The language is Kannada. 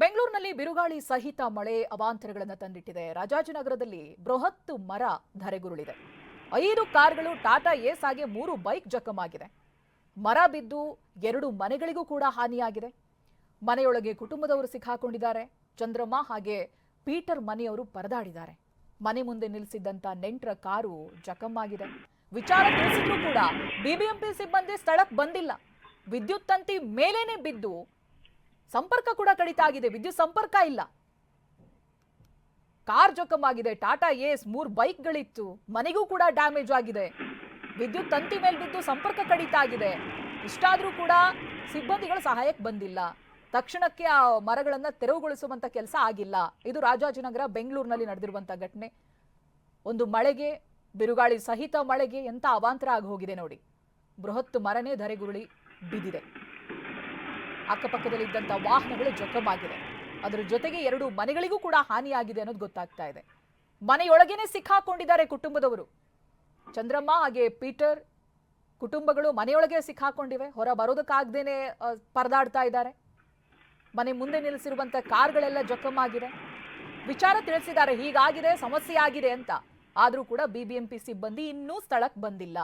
ಬೆಂಗಳೂರಿನಲ್ಲಿ ಬಿರುಗಾಳಿ ಸಹಿತ ಮಳೆ ಅವಾಂತರಗಳನ್ನು ತಂದಿಟ್ಟಿದೆ. ರಾಜಾಜಿನಗರದಲ್ಲಿ ಬೃಹತ್ ಮರ ಧರೆಗುರುಳಿದೆ. ಐದು ಕಾರ್ಗಳು ಟಾಟಾ ಏಸ್ ಹಾಗೆ ಮೂರು ಬೈಕ್ ಜಖಮಾಗಿದೆ. ಮರ ಬಿದ್ದು ಎರಡು ಮನೆಗಳಿಗೂ ಕೂಡ ಹಾನಿಯಾಗಿದೆ. ಮನೆಯೊಳಗೆ ಕುಟುಂಬದವರು ಸಿಕ್ಕಾಕೊಂಡಿದ್ದಾರೆ. ಚಂದ್ರಮ್ಮ ಹಾಗೆ ಪೀಟರ್ ಮನೆಯವರು ಪರದಾಡಿದ್ದಾರೆ. ಮನೆ ಮುಂದೆ ನಿಲ್ಲಿಸಿದ್ದಂತ ನೆಂಟರ ಕಾರು ಜಖಮ್ಮಾಗಿದೆ ವಿಚಾರ ತಿಳಿಸಿದ್ರೂ ಕೂಡ ಬಿಬಿಎಂಪಿ ಸಿಬ್ಬಂದಿ ಸ್ಥಳಕ್ಕೆ ಬಂದಿಲ್ಲ. ವಿದ್ಯುತ್ ತಂತಿ ಮೇಲೇನೆ ಬಿದ್ದು ಸಂಪರ್ಕ ಕೂಡ ಕಡಿತ ಆಗಿದೆ. ವಿದ್ಯುತ್ ಸಂಪರ್ಕ ಇಲ್ಲ. ಕಾರ್ ಜಖಮಾಗಿದೆ ಟಾಟಾ ಏಸ್ ಮೂರ್ ಬೈಕ್ಗಳಿತ್ತು. ಮನೆಗೂ ಕೂಡ ಡ್ಯಾಮೇಜ್ ಆಗಿದೆ. ವಿದ್ಯುತ್ ತಂತಿ ಮೇಲೆ ಬಿದ್ದು ಸಂಪರ್ಕ ಕಡಿತ ಆಗಿದೆ. ಇಷ್ಟಾದ್ರೂ ಕೂಡ ಸಿಬ್ಬಂದಿಗಳು ಸಹಾಯಕ್ಕೆ ಬಂದಿಲ್ಲ. ತಕ್ಷಣಕ್ಕೆ ಆ ಮರಗಳನ್ನ ತೆರವುಗೊಳಿಸುವಂತ ಕೆಲಸ ಆಗಿಲ್ಲ. ಇದು ರಾಜಾಜಿನಗರ, ಬೆಂಗಳೂರಿನಲ್ಲಿ ನಡೆದಿರುವಂತ ಘಟನೆ. ಒಂದು ಮಳೆಗೆ, ಬಿರುಗಾಳಿ ಸಹಿತ ಮಳೆಗೆ ಎಂತ ಅವಾಂತರ ಆಗಿ ಹೋಗಿದೆ ನೋಡಿ. ಬೃಹತ್ ಮರನೇ ಧರೆಗುರುಳಿ ಬಿದ್ದಿದೆ. ಅಕ್ಕಪಕ್ಕದಲ್ಲಿದ್ದಂಥ ವಾಹನಗಳು ಜಖಮಾಗಿದೆ ಅದರ ಜೊತೆಗೆ ಎರಡು ಮನೆಗಳಿಗೂ ಕೂಡ ಹಾನಿಯಾಗಿದೆ ಅನ್ನೋದು ಗೊತ್ತಾಗ್ತಾ ಇದೆ. ಮನೆಯೊಳಗೇನೆ ಸಿಕ್ಕಾಕೊಂಡಿದ್ದಾರೆ ಕುಟುಂಬದವರು. ಚಂದ್ರಮ್ಮ ಹಾಗೆ ಪೀಟರ್ ಕುಟುಂಬಗಳು ಮನೆಯೊಳಗೆ ಸಿಕ್ಕಾಕೊಂಡಿವೆ. ಹೊರ ಬರೋದಕ್ಕಾಗ್ದೇನೆ ಪರದಾಡ್ತಾ ಇದ್ದಾರೆ. ಮನೆ ಮುಂದೆ ನಿಲ್ಲಿಸಿರುವಂತ ಕಾರ್ಗಳೆಲ್ಲ ಜಖಮಾಗಿದೆ ವಿಚಾರ ತಿಳಿಸಿದ್ದಾರೆ. ಹೀಗಾಗಿದೆ ಸಮಸ್ಯೆ ಆಗಿದೆ ಅಂತ. ಆದರೂ ಕೂಡ ಬಿಬಿಎಂಪಿ ಸಿಬ್ಬಂದಿ ಇನ್ನೂ ಸ್ಥಳಕ್ಕೆ ಬಂದಿಲ್ಲ.